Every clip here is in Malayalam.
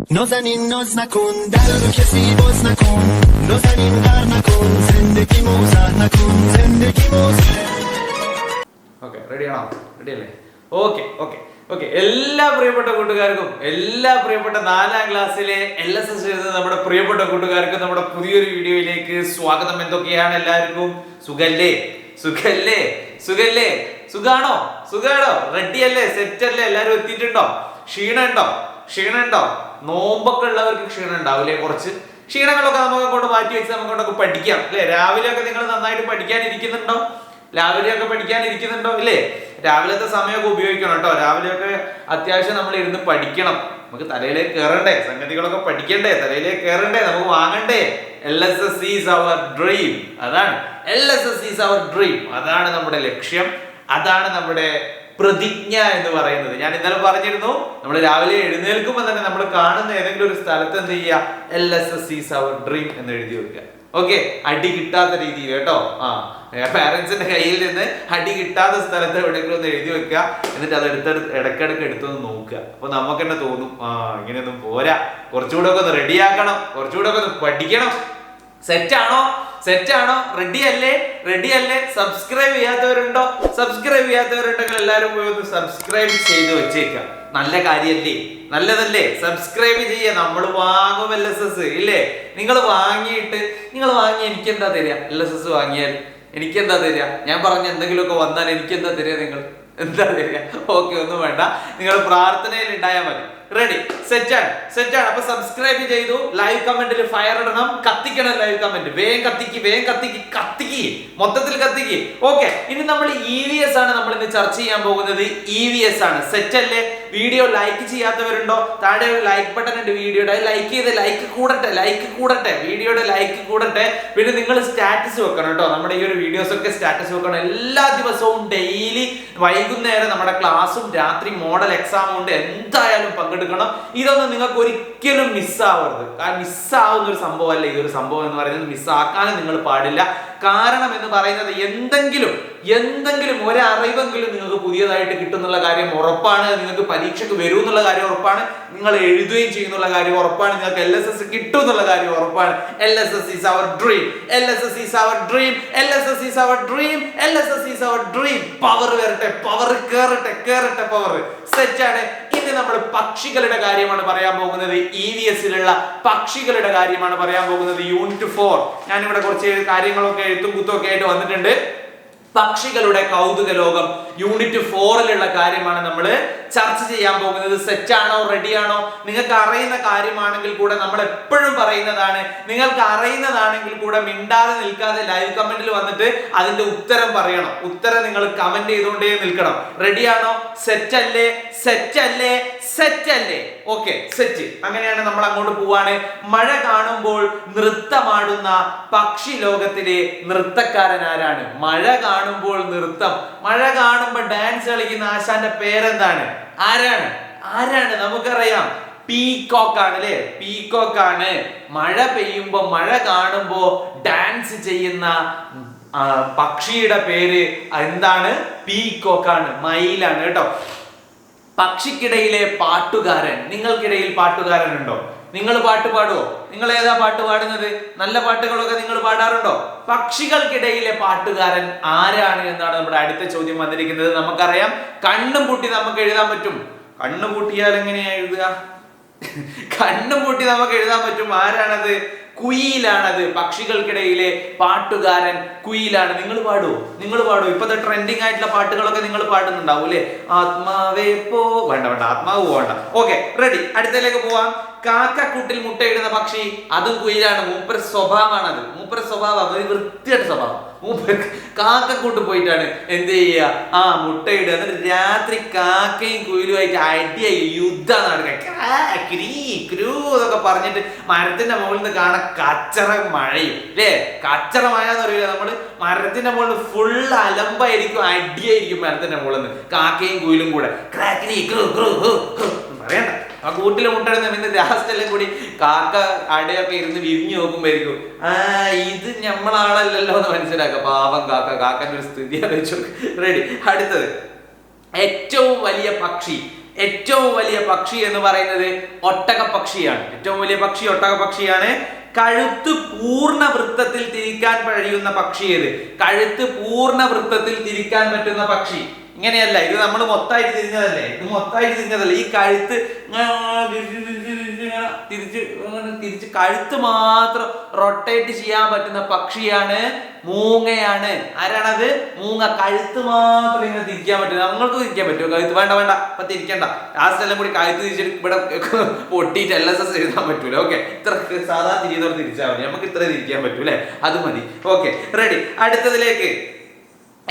نازنین ناز نکن در رو کسی باز نکن نازنین غر نکن زندگی موزه نکن زندگی موزه ഓക്കെ റെഡിയാണോ റെഡി അല്ലേ ഓക്കെ ഓക്കെ ഓക്കെ എല്ലാ പ്രിയപ്പെട്ട കൂട്ടുകാർക്കും എല്ലാ പ്രിയപ്പെട്ട നാലാം ക്ലാസ്സിലെ എൽ എസ് എസ് എഴുതുന്ന നമ്മുടെ പ്രിയപ്പെട്ട കൂട്ടുകാർക്കും നമ്മുടെ പുതിയൊരു വീഡിയോയിലേക്ക് സ്വാഗതം എന്തൊക്കെയാണ് എല്ലാവർക്കും സുഖല്ലേ സുഖല്ലേ സുഖല്ലേ സുഖാണോ സുഖാണോ റെഡി അല്ലേ സെറ്റ് അല്ലേ എല്ലാവരും എത്തിയിട്ടുണ്ടോ ക്ഷീണം ഉണ്ടോ ക്ഷീണം ഉണ്ടോ നോമ്പൊക്കെ ഉള്ളവർക്ക് ക്ഷീണം ഉണ്ടാവില്ലേ? കുറച്ച് ക്ഷീണങ്ങളൊക്കെ നമുക്ക് കൊണ്ട് മാറ്റി വെച്ച് നമുക്ക് അങ്ങോട്ടൊക്കെ പഠിക്കാം അല്ലേ? രാവിലെയൊക്കെ നിങ്ങൾ നന്നായിട്ട് പഠിക്കാനിരിക്കുന്നുണ്ടോ? രാവിലെയൊക്കെ പഠിക്കാനിരിക്കുന്നുണ്ടോ ഇല്ലേ? രാവിലത്തെ സമയമൊക്കെ ഉപയോഗിക്കണം കേട്ടോ. രാവിലെയൊക്കെ അത്യാവശ്യം നമ്മൾ ഇരുന്ന് പഠിക്കണം. നമുക്ക് തലയിലേക്ക് കയറണ്ടേ? സംഗതികളൊക്കെ പഠിക്കണ്ടേ? തലയിലേക്ക് കയറണ്ടേ? നമുക്ക് വാങ്ങണ്ടേ? L S S is our dream അതാണ്. L S S is our dream അതാണ് നമ്മുടെ ലക്ഷ്യം. അതാണ് നമ്മുടെ പ്രതിജ്ഞ എന്ന് പറയുന്നത്. ഞാൻ ഇന്നലെ പറഞ്ഞിരുന്നു നമ്മൾ രാവിലെ എഴുന്നേൽക്കുമ്പോൾ തന്നെ നമ്മൾ കാണുന്ന ഏതെങ്കിലും ഒരു സ്ഥലത്ത് എന്ത് ചെയ്യുക? L S S is our dream എന്ന് എഴുതി വെക്കുക. ഓക്കെ അടി കിട്ടാത്ത രീതിയിൽ കേട്ടോ? ആ. പാരന്റ്സിന്റെ കയ്യിൽ നിന്ന് അടി കിട്ടാത്ത സ്ഥലത്ത് എവിടെയെങ്കിലും ഒന്ന് എഴുതി വെക്കുക. എന്നിട്ട് അത് എടുത്തെടുത്ത് ഇടയ്ക്കിടയ്ക്ക് എടുത്തൊന്ന് നോക്കുക. അപ്പൊ നമുക്ക് തന്നെ തോന്നും ആ ഇങ്ങനെയൊന്നും പോരാ. കുറച്ചുകൂടെ ഒക്കെ ഒന്ന് റെഡിയാക്കണം കുറച്ചുകൂടെ ഒക്കെ ഒന്ന് പഠിക്കണം. സെറ്റ് ആണോ? സെറ്റ് ആണോ? റെഡി അല്ലേ? റെഡി അല്ലേ? സബ്സ്ക്രൈബ് ചെയ്യാത്തവരുണ്ടോ? സബ്സ്ക്രൈബ് ചെയ്യാത്തവരുണ്ടെങ്കിൽ എല്ലാവരും പോയി ഒന്ന് സബ്സ്ക്രൈബ് ചെയ്ത് വെച്ചേക്കാം. നല്ല കാര്യല്ലേ? നല്ലതല്ലേ? സബ്സ്ക്രൈബ് ചെയ്യുക നമ്മൾ വാങ്ങും എൽ എസ് എസ് ഇല്ലേ? നിങ്ങൾ വാങ്ങിയിട്ട് നിങ്ങൾ വാങ്ങി എനിക്ക് എന്താ തരിക എൽ എസ് എസ് വാങ്ങിയാൽ എനിക്ക് എന്താ തരിക ഞാൻ പറഞ്ഞ എന്തെങ്കിലുമൊക്കെ വന്നാൽ എനിക്ക് എന്താ തരിക നിങ്ങൾ? എന്താ തരിക ഓക്കെ ഒന്നും വേണ്ട. നിങ്ങൾ പ്രാർത്ഥനയിൽ ഉണ്ടായാൽ മതി. റെഡി സെറ്റാണ് സെറ്റാണ് അപ്പൊ സബ്സ്ക്രൈബ് ചെയ്തു. ലൈവ് കമന്റിൽ ഫയർ ഇടണം. കത്തിക്കണം ലൈവ് കമന്റ് വേഗം കത്തിക്ക് വേഗം കത്തിക്ക് കത്തിക്ക്. മൊത്തത്തിൽ കത്തിക്ക്. ഓക്കെ ഇനി നമ്മൾ ഇ വി എസ് ആണ് നമ്മൾ ഇന്ന് ചർച്ച ചെയ്യാൻ പോകുന്നത്. ഇ വി എസ് ആണ്. സെറ്റ് അല്ലേ? വീഡിയോ ലൈക്ക് ചെയ്യാത്തവരുണ്ടോ? താഴെ ഒരു ലൈക്ക് ബട്ടൺ ഉണ്ട് വീഡിയോയുടെ ലൈക്ക് ചെയ്ത് ലൈക്ക് കൂടട്ടെ ലൈക്ക് കൂടട്ടെ. വീഡിയോയുടെ ലൈക്ക് കൂടട്ടെ. പിന്നെ നിങ്ങൾ സ്റ്റാറ്റസ് വെക്കണം കേട്ടോ. നമ്മുടെ ഈ ഒരു വീഡിയോസ് ഒക്കെ സ്റ്റാറ്റസ് വെക്കണം. എല്ലാ ദിവസവും ഡെയിലി വൈകുന്നേരം നമ്മുടെ ക്ലാസ്സും രാത്രി മോഡൽ എക്സാമും ഉണ്ട്. എന്തായാലും പങ്കെടുക്കണം ഇതൊന്നും നിങ്ങൾക്ക് ഒരിക്കലും മിസ്സാവരുത്. കാരണം മിസ്സാവുന്ന ഒരു സംഭവമല്ല ഒരു സംഭവം എന്ന് പറയുന്നത്. മിസ്സാക്കാനും നിങ്ങൾ പാടില്ല. കാരണം എന്ന് പറയുന്നത് എന്തെങ്കിലും എന്തെങ്കിലും ഒരറിവെങ്കിലും നിങ്ങൾക്ക് പുതിയതായിട്ട് കിട്ടുന്നുള്ള കാര്യം ഉറപ്പാണ്. നിങ്ങൾക്ക് പരീക്ഷയ്ക്ക് വരും എന്നുള്ള കാര്യം ഉറപ്പാണ്. നിങ്ങൾ എഴുതുകയും ചെയ്യുന്നുള്ള കാര്യം ഉറപ്പാണ്. നിങ്ങൾക്ക് എൽ എസ് എസ് കിട്ടും എന്നുള്ള കാര്യം ഉറപ്പാണ്. L S S is our dream L S S is our dream L S S is our dream L S S is our dream power വരട്ടെ പവർ കേറട്ടെ കേറട്ടെ പവർ സെറ്റാണ് ഇനി നമ്മൾ പക്ഷികളുടെ കാര്യമാണ് പറയാൻ പോകുന്നത്. ഇ വി എസിലുള്ള പക്ഷികളുടെ കാര്യമാണ് പറയാൻ പോകുന്നത്. യൂണിറ്റ് ഫോർ ഞാനിവിടെ കുറച്ച് കാര്യങ്ങളൊക്കെ എഴുത്തും കുത്തും ഒക്കെ ആയിട്ട് വന്നിട്ടുണ്ട്. പക്ഷികളുടെ കൗതുക ലോകം. യൂണിറ്റ് ഫോറിലുള്ള കാര്യമാണ് നമ്മൾ ചർച്ച ചെയ്യാൻ പോകുന്നത്. സെറ്റ് ആണോ റെഡി ആണോ നിങ്ങൾക്ക് അറിയുന്ന കാര്യമാണെങ്കിൽ കൂടെ നമ്മൾ എപ്പോഴും പറയുന്നതാണ്. നിങ്ങൾക്ക് അറിയുന്നതാണെങ്കിൽ കൂടെ മിണ്ടാതെ നിൽക്കാതെ ലൈവ് കമന്റിൽ വന്നിട്ട് അതിന്റെ ഉത്തരം പറയണം. ഉത്തരം നിങ്ങൾ കമന്റ് ചെയ്തുകൊണ്ടേ നിൽക്കണം. റെഡി ആണോ സെറ്റ് അല്ലേ സെറ്റ് അല്ലേ സെറ്റ് അല്ലേ ഓക്കെ സെറ്റ് അങ്ങനെയാണ് നമ്മൾ അങ്ങോട്ട് പോവാണ്. മഴ കാണുമ്പോൾ നൃത്തമാടുന്ന പക്ഷി ലോകത്തിലെ നൃത്തക്കാരൻ ആരാണ്? മഴ കാണുമ്പോൾ നൃത്തം. മഴ കാണുമ്പോൾ ഡാൻസ് കളിക്കുന്ന ആശാന്റെ പേരെന്താണ്? ആരാണ്? ആരാണ്? നമുക്കറിയാം. പീകോക്ക് ആണ് അല്ലേ പീകോക്ക് ആണ്. മഴ പെയ്യുമ്പോ മഴ കാണുമ്പോ ഡാൻസ് ചെയ്യുന്ന പക്ഷിയുടെ പേര് എന്താണ്? പീകോക്കാണ് മയിലാണ് കേട്ടോ. പക്ഷിക്കിടയിലെ പാട്ടുകാരൻ. നിങ്ങൾക്കിടയിൽ പാട്ടുകാരൻ ഉണ്ടോ നിങ്ങൾ പാട്ട് പാടുമോ നിങ്ങൾ ഏതാ പാട്ട് പാടുന്നത്? നല്ല പാട്ടുകളൊക്കെ നിങ്ങൾ പാടാറുണ്ടോ? പക്ഷികൾക്കിടയിലെ പാട്ടുകാരൻ ആരാണ് എന്നാണ് നമ്മുടെ അടുത്ത ചോദ്യം വന്നിരിക്കുന്നത്. നമുക്കറിയാം. കണ്ണും പൂട്ടി നമുക്ക് എഴുതാൻ പറ്റും. കണ്ണു പൂട്ടിയാൽ എങ്ങനെയാ എഴുതുക? കണ്ണും പൂട്ടി നമുക്ക് എഴുതാൻ പറ്റും. ആരാണത്? കുയിലാണത്. പക്ഷികൾക്കിടയിലെ പാട്ടുകാരൻ കുയിലാണ്. നിങ്ങൾ പാടുവോ നിങ്ങൾ പാടുവോ ഇപ്പത്തെ ട്രെൻഡിങ് ആയിട്ടുള്ള പാട്ടുകളൊക്കെ നിങ്ങൾ പാടുന്നുണ്ടാവും അല്ലേ? ആത്മാവേ പോ. വേണ്ട വേണ്ട. ആത്മാവ് പോകണ്ട. ഓക്കെ റെഡി അടുത്തതിലേക്ക് പോവാം. കാക്കക്കൂട്ടിൽ മുട്ടയിടുന്ന പക്ഷി അതും കുയിലാണ്. മൂപ്പര സ്വഭാവമാണ് അത് മൂപ്പര സ്വഭാവം ഒരു വൃത്തിയായിട്ട് സ്വഭാവം. മൂപ്പർ കാക്കക്കൂട്ട് പോയിട്ടാണ് എന്ത് ചെയ്യുക ആ മുട്ടയിടുക എന്നിട്ട് രാത്രി കാക്കയും കുയിലുമായിട്ട് അടിയായി യുദ്ധം നടക്കുക. പറഞ്ഞിട്ട് മരത്തിന്റെ മുകളിൽ നിന്ന് കാണാൻ കച്ചറ മഴയും. അല്ലേ കച്ചറ മഴ എന്ന് പറയില്ല നമ്മൾ മരത്തിന്റെ മുകളിൽ ഫുൾ അലമ്പായിരിക്കും അടിയായിരിക്കും മരത്തിന്റെ മുകളിൽ നിന്ന്. കാക്കയും കുയിലും കൂടെ. പറയണ്ട. ആ കൂട്ടിലെ മുട്ടയിടുന്ന പിന്നെ ലാസ്റ്റെല്ലാം കൂടി കാക്ക അടയൊക്കെ ഇരുന്ന് വിരിഞ്ഞു നോക്കുമ്പോയിരിക്കും ആ ഇത് ഞമ്മളാളല്ലോ എന്ന് മനസ്സിലാക്കുക. പാവം കാക്ക കാക്കന്റെ ഒരു സ്ഥിതി അറിയിച്ചു റെഡി അടുത്തത്. ഏറ്റവും വലിയ പക്ഷി ഏറ്റവും വലിയ പക്ഷി എന്ന് പറയുന്നത് ഒട്ടക പക്ഷിയാണ് ഏറ്റവും വലിയ പക്ഷി ഒട്ടക പക്ഷിയാണ് കഴുത്ത് പൂർണ വൃത്തത്തിൽ തിരിക്കാൻ കഴിയുന്ന പക്ഷി ഏത്? കഴുത്ത് പൂർണ വൃത്തത്തിൽ തിരിക്കാൻ പറ്റുന്ന പക്ഷി. ഇങ്ങനെയല്ല ഇത് നമ്മൾ മൊത്തമായിട്ട് തിരിഞ്ഞതല്ലേ? ഇത് മൊത്തമായിട്ട് തിരിഞ്ഞതല്ലേ? ഈ കഴുത്ത് തിരിച്ച് തിരിച്ച് കഴുത്ത് മാത്രം റൊട്ടേറ്റ് ചെയ്യാൻ പറ്റുന്ന പക്ഷിയാണ് മൂങ്ങയാണ്. ആരാണത്? മൂങ്ങ. കഴുത്ത് മാത്രം ഇങ്ങനെ തിരിക്കാൻ പറ്റും നിങ്ങൾക്ക് തിരിക്കാൻ പറ്റുമോ? കഴുത്ത് വേണ്ട വേണ്ട. അപ്പൊ തിരിക്കണ്ട. ലാസ്റ്റ് എല്ലാം കൂടി കഴുത്ത് തിരിച്ചിട്ട് ഇവിടെ പൊട്ടിയിട്ട് എൽ എസ് എസ് എഴുതാൻ പറ്റൂല. ഓക്കെ. ഇത്ര സാധാരണ തിരിച്ചാൽ മതി. നമുക്ക് ഇത്ര തിരിക്കാൻ പറ്റൂലേ അത് മതി. ഓക്കെ. റെഡി. അടുത്തതിലേക്ക്.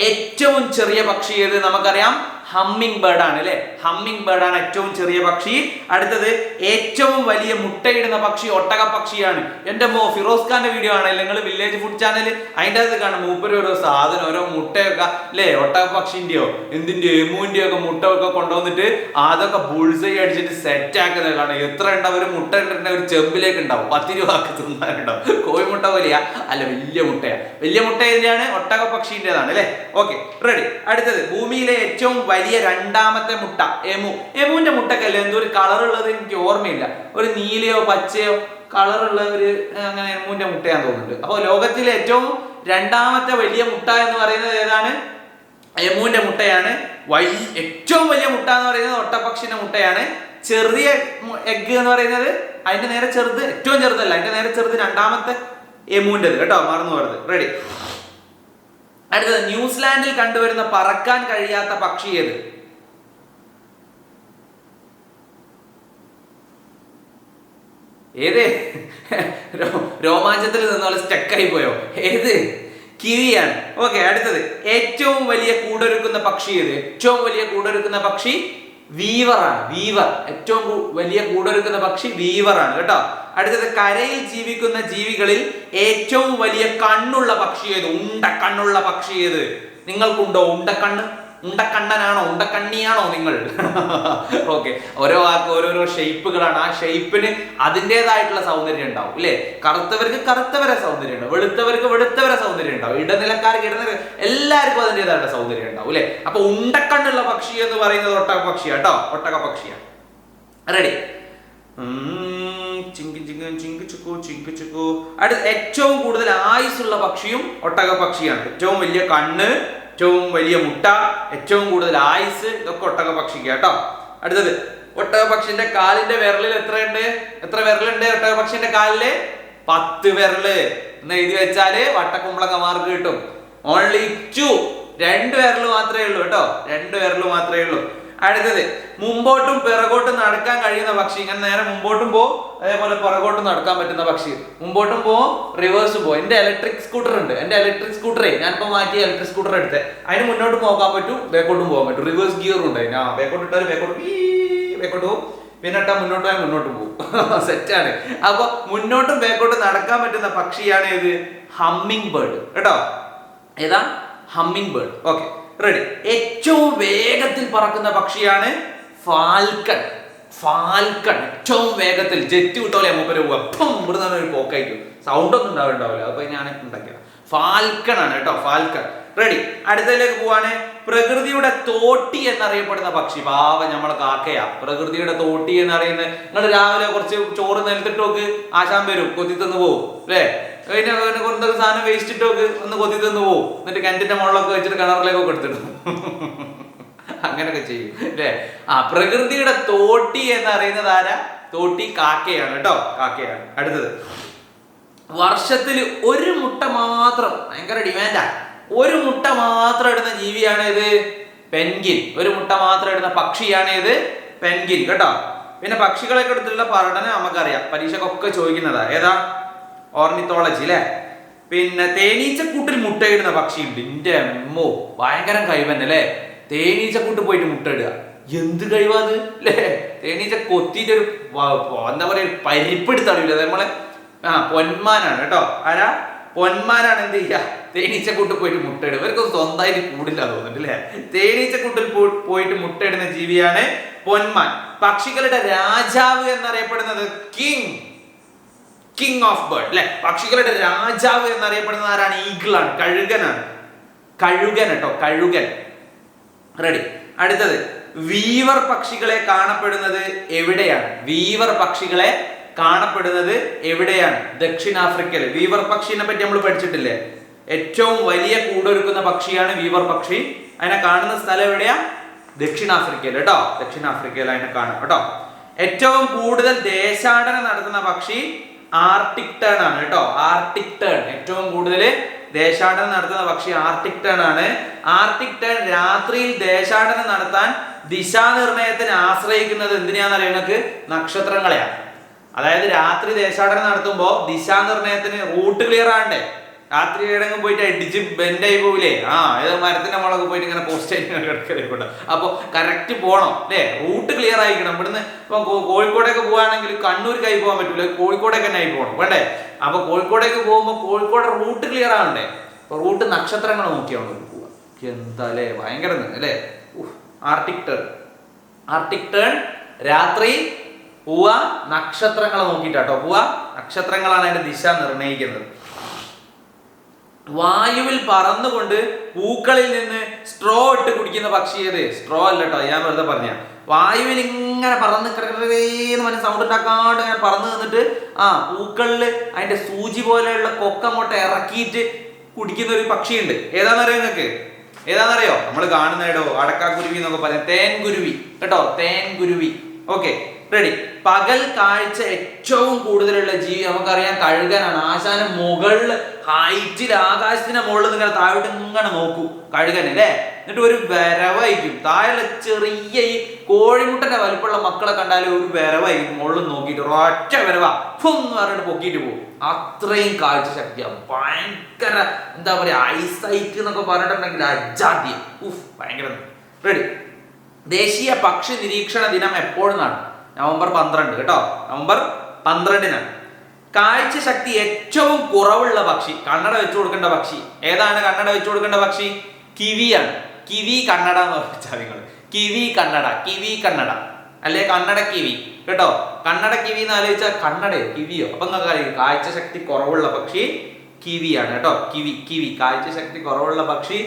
ഏറ്റവും ചെറിയ പക്ഷി ഏത്? നമുക്കറിയാം ഹമ്മിങ് ബേർഡ് ആണ് അല്ലെ? ഹമ്മിങ് ബേർഡ് ആണ് ഏറ്റവും ചെറിയ പക്ഷി. അടുത്തത് ഏറ്റവും വലിയ മുട്ടയിടുന്ന പക്ഷി ഒട്ടക പക്ഷിയാണ്. എന്റെ മോ ഫിറോസ് ഖാന്റെ വീഡിയോ ആണ് നിങ്ങൾ വില്ലേജ് ഫുഡ് ചാനൽ അതിന്റെ അത് കാണും. മൂപ്പര് ഓരോ സാധനം ഓരോ മുട്ടയൊക്കെ അല്ലേ? ഒട്ടക പക്ഷിന്റെയോ എന്തിന്റെയോ എമുവിന്റെയോ ഒക്കെ മുട്ട ഒക്കെ കൊണ്ടുവന്നിട്ട് അതൊക്കെ ബുൾസൈ അടിച്ചിട്ട് സെറ്റ് ആക്കുന്നത് കാണാം എത്ര ഉണ്ടാവും ഒരു മുട്ട ഇട്ടിട്ട് ഒരു ചെമ്പിലേക്ക് ഉണ്ടാവും. പത്ത് രൂപ ആക്കി തിന്നാനുണ്ടാവും കോഴിമുട്ട പോലെയാ. അല്ല വലിയ മുട്ടയാ. വലിയ മുട്ട ഏതിനാണ് ഒട്ടക പക്ഷിന്റെതാണ് അല്ലേ? ഓക്കെ റെഡി അടുത്തത് ഭൂമിയിലെ ഏറ്റവും വലിയ രണ്ടാമത്തെ മുട്ട എമു. എമുവിന്റെ മുട്ടക്കല്ലേ? എന്തോ ഒരു കളർ ഉള്ളത് എനിക്ക് ഓർമ്മയില്ല. ഒരു നീലയോ പച്ചയോ കളർ ഉള്ള ഒരു അങ്ങനെ എമുവിന്റെ മുട്ടയാന്ന് തോന്നുന്നുണ്ട്. അപ്പോൾ ലോകത്തിലെ ഏറ്റവും രണ്ടാമത്തെ വലിയ മുട്ട എന്ന് പറയുന്നത് ഏതാണ്? എമുവിന്റെ മുട്ടയാണ്. വലിയ ഏറ്റവും വലിയ മുട്ട എന്ന് പറയുന്നത് ഒട്ടപ്പക്ഷിന്റെ മുട്ടയാണ്. ചെറിയ എഗ് എന്ന് പറയുന്നത് അതിന്റെ നേരെ ചെറുത് ഏറ്റവും ചെറുതല്ല അതിന്റെ നേരെ ചെറുത് രണ്ടാമത്തെ എമുവിന്റെത്. കേട്ടോ മറന്നു പോകരുത് റെഡി അടുത്തത് ന്യൂസിലാൻഡിൽ കണ്ടുവരുന്ന പറക്കാൻ കഴിയാത്ത പക്ഷി ഏത്? ഏത്? രോമാഞ്ചത്തിൽ നിന്നോളെ സ്റ്റക്കായി പോയോ? ഏത്? കിവിയാണ് ഓക്കെ അടുത്തത്. ഏറ്റവും വലിയ കൂടൊരുക്കുന്ന പക്ഷി ഏത്? ഏറ്റവും വലിയ കൂടൊരുക്കുന്ന പക്ഷി വീവറാണ്. വീവർ. ഏറ്റവും വലിയ കൂടൊരുക്കുന്ന പക്ഷി വീവറാണ്. കേട്ടോ? അടുത്തത് കരയിൽ ജീവിക്കുന്ന ജീവികളിൽ ഏറ്റവും വലിയ കണ്ണുള്ള പക്ഷി ഏത്? ഉണ്ട കണ്ണുള്ള പക്ഷി ഏത്? നിങ്ങൾക്കുണ്ടോ ഉണ്ടക്കണ്ണ്? ഉണ്ടക്കണ്ണനാണോ? ഉണ്ടക്കണ്ണിയാണോ നിങ്ങൾ? ഓക്കെ ഓരോ ആൾക്ക് ഓരോരോ ഷെയ്പ്പുകളാണ്. ആ ഷെയ്പ്പിന് അതിന്റെതായിട്ടുള്ള സൗന്ദര്യം ഉണ്ടാവും ഇല്ലേ? കറുത്തവർക്ക് കറുത്തവരെ സൗന്ദര്യം ഉണ്ടാവും വെളുത്തവർക്ക് വെളുത്തവരെ സൗന്ദര്യം ഉണ്ടാവും ഇടനിലക്കാർക്ക് ഇടനില എല്ലാവർക്കും അതിന്റെതായിട്ടുള്ള സൗന്ദര്യം ഉണ്ടാവും അല്ലേ അപ്പൊ ഉണ്ടക്കണ്ണുള്ള പക്ഷി എന്ന് പറയുന്നത് ഒട്ടക പക്ഷിയാ കേട്ടോ? ഒട്ടക പക്ഷിയാണ് റെഡി ചിങ്കി ചിങ്കി ചിങ്കി ചുക്കു ചിങ്കി ചുക്കു. അടുത്ത ഏറ്റവും കൂടുതൽ ആയുസ്സുള്ള പക്ഷിയും ഒട്ടക പക്ഷിയാണ് ഏറ്റവും വലിയ കണ്ണ് ഏറ്റവും വലിയ മുട്ട ഏറ്റവും കൂടുതൽ ആയുസ് ഇതൊക്കെ ഒട്ടക പക്ഷിക്ക് കേട്ടോ. അടുത്തത് ഒട്ടക പക്ഷിന്റെ കാലിന്റെ വിരലിൽ എത്രയുണ്ട്? എത്ര വിരലുണ്ട് ഒട്ടക പക്ഷിന്റെ കാലിൽ? പത്ത് വിരൽ. എന്ന് എഴുതി വെച്ചാൽ വട്ടക്കുമ്പളങ്ങ മാർക്ക് കിട്ടും. ഓൺലി ടു രണ്ട് വിരൽ മാത്രമേ ഉള്ളൂ കേട്ടോ. രണ്ട് വിരൽ മാത്രമേ ഉള്ളൂ. അടുത്തത് മുമ്പോട്ടും പിറകോട്ടും നടക്കാൻ കഴിയുന്ന പക്ഷി. ഇങ്ങനെ നേരെ മുമ്പോട്ടും പോ അതേപോലെ പിറകോട്ടും നടക്കാൻ പറ്റുന്ന പക്ഷി. മുമ്പോട്ടും പോ റിവേഴ്സ് പോ. എന്റെ ഇലക്ട്രിക് സ്കൂട്ടർ ഉണ്ട്. എന്റെ ഇലക്ട്രിക് സ്കൂട്ടറേ ഞാനിപ്പോ മാറ്റി ഇലക്ട്രിക് സ്കൂട്ടർ എടുത്തേ. അതിന് മുന്നോട്ട് പോകാൻ പറ്റും ബേക്കോട്ടും പോകാൻ പറ്റും. റിവേഴ്സ് ഗിയർ ഉണ്ട് ഞാൻ ആ ഇട്ടാലും ബേക്കോട്ട് ബാക്കോട്ട് പോകും പിന്നെ ഇട്ടാൽ മുന്നോട്ട് പോയാൽ മുന്നോട്ട് പോകും സെറ്റാണ് അപ്പൊ മുന്നോട്ടും ബേക്കോട്ടും നടക്കാൻ പറ്റുന്ന പക്ഷിയാണ് ഇത് ഹമ്മിങ് ബേർഡ് കേട്ടോ? ഏതാ? ഹമ്മിങ് ബേർഡ് ഓക്കെ റെഡി ഏറ്റവും വേഗത്തിൽ പറക്കുന്ന പക്ഷിയാണ് ഫാൽക്കൺ. ഫാൽക്കൺ. ഏറ്റവും വേഗത്തിൽ ജെറ്റ് വിട്ടോലെ മൂപ്പര് പോവാ അപ്പം ഇവിടെ നിന്ന് ഒരു പോക്കായിരിക്കും. സൗണ്ട് ഒന്നും ഉണ്ടാവുണ്ടാവില്ല. അപ്പൊ ഞാൻ ഉണ്ടാക്കിയത്. ഫാൽക്കൺ ആണ് കേട്ടോ ഫാൽക്കൺ. റെഡി അടുത്തതിലേക്ക് പോവാണ്. പ്രകൃതിയുടെ തോട്ടി എന്നറിയപ്പെടുന്ന പക്ഷി. പാവ നമ്മളെ കാക്കയാ. പ്രകൃതിയുടെ തോട്ടി എന്ന് അറിയുന്നത് നിങ്ങൾ രാവിലെ കുറച്ച് ചോറ് നിലത്തിട്ട് നോക്ക്. ആശാൻ വരും. കൊത്തി തന്നു പോവും. അല്ലേ? പിന്നെ കുറച്ചൊക്കെ സാധനം വേസ്റ്റ് ഇട്ട് നോക്ക്. ഒന്ന് കൊത്തി തന്നു എന്നിട്ട് കിണറ്റിന്റെ മുകളിലൊക്കെ വെച്ചിട്ട് കിണറിലേക്കൊക്കെ എടുത്തിടും. അങ്ങനെയൊക്കെ ചെയ്യും. അല്ലേ? ആ പ്രകൃതിയുടെ തോട്ടി എന്ന് അറിയുന്നത് ആരാ? തോട്ടി കാക്കയാണ് കേട്ടോ. കാക്കയാണ്. അടുത്തത്. വർഷത്തിൽ ഒരു മുട്ട മാത്രം ഭയങ്കര ഡിമാൻഡാ ഒരു മുട്ട മാത്രം ഇടുന്ന ജീവിയാണ് ഇത് പെൻഗിൻ ഒരു മുട്ട മാത്രം ഇടുന്ന പക്ഷിയാണ് ഇത് പെൻഗിൻ കേട്ടോ? പിന്നെ പക്ഷികളെ എടുത്തിട്ടുള്ള പഠനം നമുക്കറിയാം. പരീക്ഷക്കൊക്കെ ചോദിക്കുന്നതാ. ഏതാ? ഓർണിത്തോളജി അല്ലേ? പിന്നെ തേനീച്ചക്കൂട്ടിൽ മുട്ടയിടുന്ന പക്ഷിയുണ്ട്. എന്റെ അമ്മോ ഭയങ്കര കഴിവന്നെ തേനീച്ചക്കൂട്ട് പോയിട്ട് മുട്ടയിടുക എന്ത് കഴിവാത് അല്ലേ? തേനീച്ച കൊത്തിയിട്ട് ഒരു എന്താ പറയുക ഒരു പരിപ്പെടുത്തണില്ല നമ്മളെ ആ പൊന്മാനാണ്. കേട്ടോ? ആരാ? പൊന്മാനാണ് എന്ത് ചെയ്യുക തേനീച്ചക്കൂട്ട് പോയിട്ട് മുട്ടയിടും. ഇവർക്ക് സ്വന്തമായിട്ട് കൂടില്ല തോന്നുന്നുണ്ട് അല്ലേ? തേനീച്ചക്കൂട്ടിൽ പോയിട്ട് മുട്ടയിടുന്ന ജീവിയാണ് പൊന്മാൻ. പക്ഷികളുടെ രാജാവ് എന്നറിയപ്പെടുന്നത് കിങ്. കിങ് ഓഫ് ബേർഡ് അല്ലെ? പക്ഷികളുടെ രാജാവ് എന്നറിയപ്പെടുന്നത് ആരാണ്? ഈഗിളാണ് കഴുകനാണ് കഴുകൻ കേട്ടോ കഴുകൻ. റെഡി അടുത്തത് വീവർ പക്ഷികളെ കാണപ്പെടുന്നത് എവിടെയാണ്? വീവർ പക്ഷികളെ കാണപ്പെടുന്നത് എവിടെയാണ്? ദക്ഷിണാഫ്രിക്കയിൽ വീവർ പക്ഷിനെ പറ്റി നമ്മൾ പഠിച്ചിട്ടില്ലേ? ഏറ്റവും വലിയ കൂടൊരുക്കുന്ന പക്ഷിയാണ് വീവർ പക്ഷി. അതിനെ കാണുന്ന സ്ഥലം എവിടെയാ? ദക്ഷിണാഫ്രിക്കയിൽ കേട്ടോ? ദക്ഷിണാഫ്രിക്കയിൽ അതിനെ കാണും. കേട്ടോ? ഏറ്റവും കൂടുതൽ ദേശാടനം നടത്തുന്ന പക്ഷി ആർട്ടിക് ടേൺ ആണ്. കേട്ടോ? Arctic tern. ഏറ്റവും കൂടുതൽ ദേശാടനം നടത്തുന്ന പക്ഷി ആർട്ടിക് ടേൺ ആണ്. ആർട്ടിക് ടേൺ രാത്രിയിൽ ദേശാടനം നടത്താൻ ദിശാനിർണയത്തിന് ആശ്രയിക്കുന്നത് എന്തിനാന്ന് നിങ്ങൾക്ക് നക്ഷത്രങ്ങളെയാണ്. അതായത് രാത്രി ദേശാടനം നടത്തുമ്പോൾ ദിശാനിർണയത്തിന് റൂട്ട് ക്ലിയർ ആണ്ടേ രാത്രി ഏടെങ്കിലും പോയിട്ട് അടിച്ച് ബെൻഡായി പോവില്ലേ? ആ ഏത് മരത്തിന്റെ മുളക് പോയിട്ട് ഇങ്ങനെ പോസ്റ്റ് ആയിട്ട് കിടക്കലുണ്ട് അപ്പൊ കറക്റ്റ് പോകണം അല്ലേ? റൂട്ട് ക്ലിയർ ആയിരിക്കണം. ഇവിടുന്ന് ഇപ്പൊ കോഴിക്കോടേക്ക് പോവാണെങ്കിൽ കണ്ണൂർക്കായി പോകാൻ പറ്റില്ല കോഴിക്കോടേക്ക് തന്നെ ആയി പോകണം വേണ്ടേ? അപ്പൊ കോഴിക്കോടേക്ക് പോകുമ്പോൾ കോഴിക്കോട് റൂട്ട് ക്ലിയർ ആവണ്ടേ? അപ്പൊ റൂട്ട് നക്ഷത്രങ്ങൾ നോക്കിയാണ് പോവുക എന്താ അല്ലേ? ഭയങ്കര അല്ലേ? ആർട്ടിക് ടേൺ ആർട്ടിക് ടേൺ രാത്രി പോവാ നക്ഷത്രങ്ങളെ നോക്കിയിട്ടാട്ടോ. പൂവ നക്ഷത്രങ്ങളാണ് അതിന്റെ ദിശ നിർണയിക്കുന്നത് വായുവിൽ പറന്നുകൊണ്ട് പൂക്കളിൽ നിന്ന് സ്ട്രോ ഇട്ട് കുടിക്കുന്ന പക്ഷി ഏത്? സ്ട്രോ അല്ല കേട്ടോ ഞാൻ വെറുതെ പറഞ്ഞ വായുവിൽ ഇങ്ങനെ പറന്ന് കിടക്കുന്ന പറഞ്ഞ സൗണ്ട് ഉണ്ടാക്കാണ്ട് ഇങ്ങനെ പറന്ന് നിന്നിട്ട് ആ പൂക്കളിൽ അതിന്റെ സൂചി പോലെയുള്ള കൊക്ക അങ്ങോട്ട് ഇറക്കിയിട്ട് കുടിക്കുന്ന ഒരു പക്ഷിയുണ്ട് ഏതാണെന്നറിയോ നിങ്ങൾക്ക് ഏതാണെന്നറിയോ നമ്മൾ കാണുന്നേടോ അടക്കാക്കുരുവി എന്നൊക്കെ പറയാം തേൻകുരുവി കേട്ടോ തേൻകുരുവി ഓക്കെ റെഡി പകൽ കാഴ്ച ഏറ്റവും കൂടുതലുള്ള ജീവി നമുക്കറിയാം കഴുകനാണ്. ആശാനം മുകളിൽ ഹൈറ്റിൽ ആകാശത്തിന്റെ മുകളിൽ നിങ്ങൾ താഴോട്ട് ഇങ്ങനെ നോക്കൂ. കഴുകൻ അല്ലേ എന്നിട്ട് ഒരു വരവായിരിക്കും താഴെ ചെറിയ ഈ കോഴിമുട്ടന്റെ വലുപ്പമുള്ള മക്കളെ കണ്ടാലും ഒരു വരവായിരിക്കും മുകളിൽ നോക്കിയിട്ട് ഒറ്റ വരവാ. ഫുന്ന് പറഞ്ഞിട്ട് പൊക്കിയിട്ട് പോകും. അത്രയും കാഴ്ച ശക്തിയാണ് ഭയങ്കര എന്താ പറയാ ഐസൈറ്റ് എന്നൊക്കെ പറഞ്ഞിട്ടുണ്ടെങ്കിൽ അജാദ്യം. ഉഫ് ഭയങ്കര. റെഡി ദേശീയ പക്ഷി നിരീക്ഷണ ദിനം എപ്പോഴെന്നാണ് നവംബർ പന്ത്രണ്ട് കേട്ടോ? നവംബർ പന്ത്രണ്ടിനാണ് കാഴ്ച ശക്തി ഏറ്റവും കുറവുള്ള പക്ഷി കണ്ണട വെച്ചു കൊടുക്കേണ്ട പക്ഷി. ഏതാണ് കണ്ണട വെച്ചു കൊടുക്കേണ്ട പക്ഷി? കിവിയാണ്. കിവി കണ്ണട എന്ന് പറഞ്ഞാൽ നിങ്ങൾ കിവി കണ്ണട കിവി കണ്ണട. അല്ലെ? കണ്ണട കിവി കേട്ടോ? കണ്ണട കിവി എന്ന് ആലോചിച്ചാൽ കണ്ണടയോ കിവിയോ? അപ്പൊ നിങ്ങൾക്ക് അറിയാം കാഴ്ച ശക്തി കുറവുള്ള പക്ഷി കിവിയാണ് കേട്ടോ? Kiwi kiwi. കാഴ്ച ശക്തി കുറവുള്ള പക്ഷി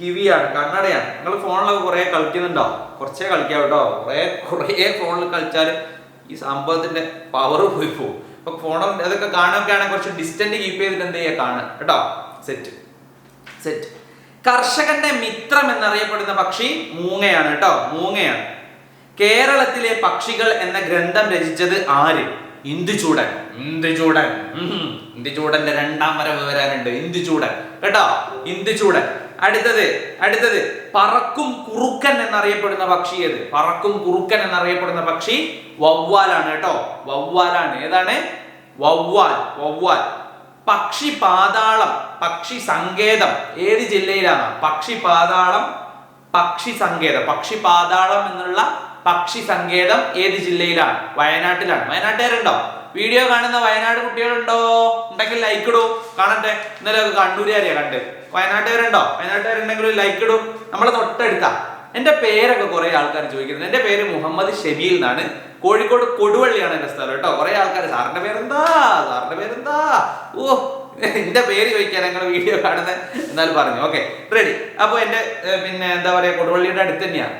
കിവിയാണ് കണ്ണടയാണ്. നിങ്ങൾ ഫോണിലൊക്കെ കുറെ കളിക്കുന്നുണ്ടോ? കുറച്ചേ കളിക്കാം കേട്ടോ കുറെ കുറേ ഫോണിൽ കളിച്ചാൽ ഈ സംഭവത്തിന്റെ പവർ പോയി പോകും അപ്പൊ ഫോണും അതൊക്കെ കാണുകയൊക്കെ ആണെങ്കിൽ കുറച്ച് ഡിസ്റ്റന്റ് കീപ്പ് ചെയ്തിട്ട് എന്ത് ചെയ്യുക കാണുക. കേട്ടോ? സെറ്റ് സെറ്റ് കർഷകന്റെ മിത്രം എന്നറിയപ്പെടുന്ന പക്ഷി മൂങ്ങയാണ് കേട്ടോ മൂങ്ങയാണ്. കേരളത്തിലെ പക്ഷികൾ എന്ന ഗ്രന്ഥം രചിച്ചത് ആര്? ഇന്ദുചൂടൻ. ഇന്ദുചൂടൻ. ഇന്ദുചൂടന്റെ രണ്ടാം വരവ് വരാനുണ്ട് ഇന്ദുചൂടൻ. കേട്ടോ? ഇന്ദുചൂടൻ. അടുത്തത് അടുത്തത്. പറക്കും കുറുക്കൻ എന്നറിയപ്പെടുന്ന പക്ഷി ഏത്? പറക്കും കുറുക്കൻ എന്നറിയപ്പെടുന്ന പക്ഷി വവ്വാലാണ് കേട്ടോ. വവ്വാലാണ്. ഏതാണ്? വവ്വാൽ വവ്വാൽ. പക്ഷി പാതാളം പക്ഷി സങ്കേതം. ഏത് ജില്ലയിലാണ്? പക്ഷി പാതാളം പക്ഷി സങ്കേതം. പക്ഷി പാതാളം എന്നുള്ള പക്ഷി സങ്കേതം ഏത് ജില്ലയിലാണ്? വയനാട്ടിലാണ്. വയനാട്ടുകാരുണ്ടോ? വീഡിയോ കാണുന്ന വയനാട് കുട്ടികളുണ്ടോ? ഉണ്ടെങ്കിൽ ലൈക്ക് ഇടൂ. കാണട്ടെ. ഇന്നലെ കണ്ണൂരുകാരെയാ കണ്ട്. വയനാട്ടുകാരുണ്ടോ? വയനാട്ടുകാരുണ്ടെങ്കിൽ ലൈക്ക് ഇടും. നമ്മളെ തൊട്ടടുത്താ. എന്റെ പേരൊക്കെ കുറെ ആൾക്കാർ ചോദിക്കുന്നുണ്ട്. എന്റെ പേര് മുഹമ്മദ് ഷെബീൽ എന്നാണ്. കോഴിക്കോട് കൊടുവള്ളിയാണ് എന്റെ സ്ഥലം കേട്ടോ. കുറെ ആൾക്കാർ സാറിന്റെ പേരെന്താ? സാറിന്റെ പേരെന്താ? ഓ എന്റെ പേര് ചോദിക്കാൻ ഞങ്ങൾ വീഡിയോ കാണുന്നത് എന്നാലും പറഞ്ഞു. ഓക്കെ റെഡി അപ്പൊ എന്റെ പിന്നെ എന്താ പറയാ കൊടുവള്ളിയുടെ അടുത്ത് തന്നെയാണ്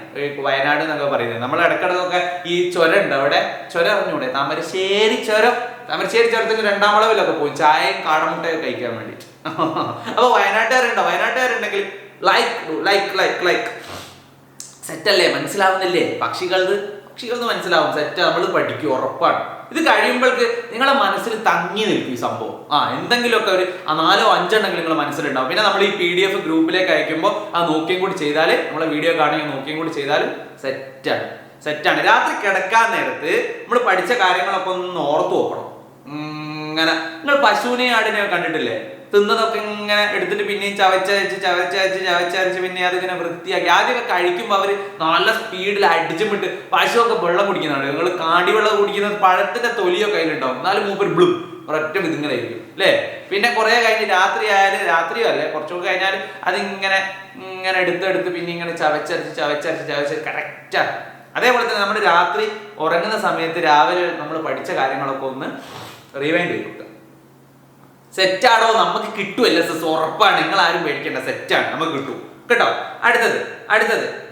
വയനാട് എന്നൊക്കെ പറയുന്നത്. നമ്മൾ ഇടക്കിടക്കൊക്കെ ഈ ചുരം ഉണ്ട് അവിടെ. ചുരം അറിഞ്ഞൂടെ? താമരശ്ശേരി ചുരം. താമരശ്ശേരി ചുരത്തിന് രണ്ടാം അളവിലൊക്കെ പോയി. ചായയും കാടമുട്ടയൊക്കെ കഴിക്കാൻ വേണ്ടിയിട്ട്. അപ്പൊ വയനാട്ടുകാരുണ്ടോ? വയനാട്ടുകാരുണ്ടെങ്കിൽ ലൈക്ക് ലൈക്ക് ലൈക്ക് ലൈക്ക് സെറ്റല്ലേ മനസ്സിലാവുന്നില്ലേ? പക്ഷികളത് പക്ഷികളത് മനസ്സിലാവും. സെറ്റ് നമ്മൾ പഠിക്കും ഉറപ്പാണ്. ഇത് കഴിയുമ്പോഴേക്ക് നിങ്ങളെ മനസ്സിൽ തങ്ങി നിൽക്കും ഈ സംഭവം. ആ എന്തെങ്കിലുമൊക്കെ ഒരു ആ നാലോ അഞ്ചെണ്ണെങ്കിൽ നിങ്ങളുടെ മനസ്സിലുണ്ടാവും. പിന്നെ നമ്മൾ ഈ പി ഡി എഫ് ഗ്രൂപ്പിലേക്ക് അയക്കുമ്പോൾ ആ നോക്കിയും കൂടി ചെയ്താൽ നമ്മളെ വീഡിയോ കാണുകയും നോക്കിയും കൂടി ചെയ്താലും സെറ്റാണ് സെറ്റാണ് രാത്രി കിടക്കാൻ നേരത്ത് നമ്മൾ പഠിച്ച കാര്യങ്ങളൊക്കെ ഒന്ന് ഓർത്തു നോക്കണം. ഇങ്ങനെ. നിങ്ങൾ പശുവിനെയും ആടിനെയും കണ്ടിട്ടില്ലേ? തിന്നതൊക്കെ ഇങ്ങനെ എടുത്തിട്ട് പിന്നെയും ചവച്ചരച്ച് ചവച്ചരച്ച് ചവച്ചരച്ച് പിന്നെ അതിങ്ങനെ വൃത്തിയാക്കി. ആദ്യമൊക്കെ കഴിക്കുമ്പോൾ അവർ നല്ല സ്പീഡിൽ അടിച്ചുമിട്ട് പശുവൊക്കെ വെള്ളം കുടിക്കുന്നതാണ് നിങ്ങൾ കാടി വെള്ളം കുടിക്കുന്നത് പഴത്തിന്റെ തൊലിയൊക്കെ കയ്യിലുണ്ടാവും എന്നാലും മൂപ്പർ ബ്ലും ഒരൊറ്റ ഇതിങ്ങനെ ആയിരിക്കും അല്ലേ പിന്നെ കുറെ കഴിഞ്ഞ് രാത്രി ആയാലും രാത്രിയോ അല്ലേ? കുറച്ചുകൂടി കഴിഞ്ഞാൽ അതിങ്ങനെ ഇങ്ങനെ എടുത്തെടുത്ത് പിന്നെ ഇങ്ങനെ ചവച്ചരച്ച് ചവച്ചരച്ച് ചവച്ചരച്ച് കറക്റ്റാണ് അതേപോലെ തന്നെ നമ്മൾ രാത്രി ഉറങ്ങുന്ന സമയത്ത് രാവിലെ നമ്മൾ പഠിച്ച കാര്യങ്ങളൊക്കെ ഒന്ന് റിവൈൻഡ് ചെയ്ത് കൊടുക്കുക. സെറ്റാണോ നമുക്ക് കിട്ടും എൽ എസ് എസ് ഉറപ്പാണ്. നിങ്ങൾ ആരും പേടിക്കേണ്ട സെറ്റാണ് നമുക്ക് കിട്ടും. കേട്ടോ? അടുത്തത്. അടുത്തത്.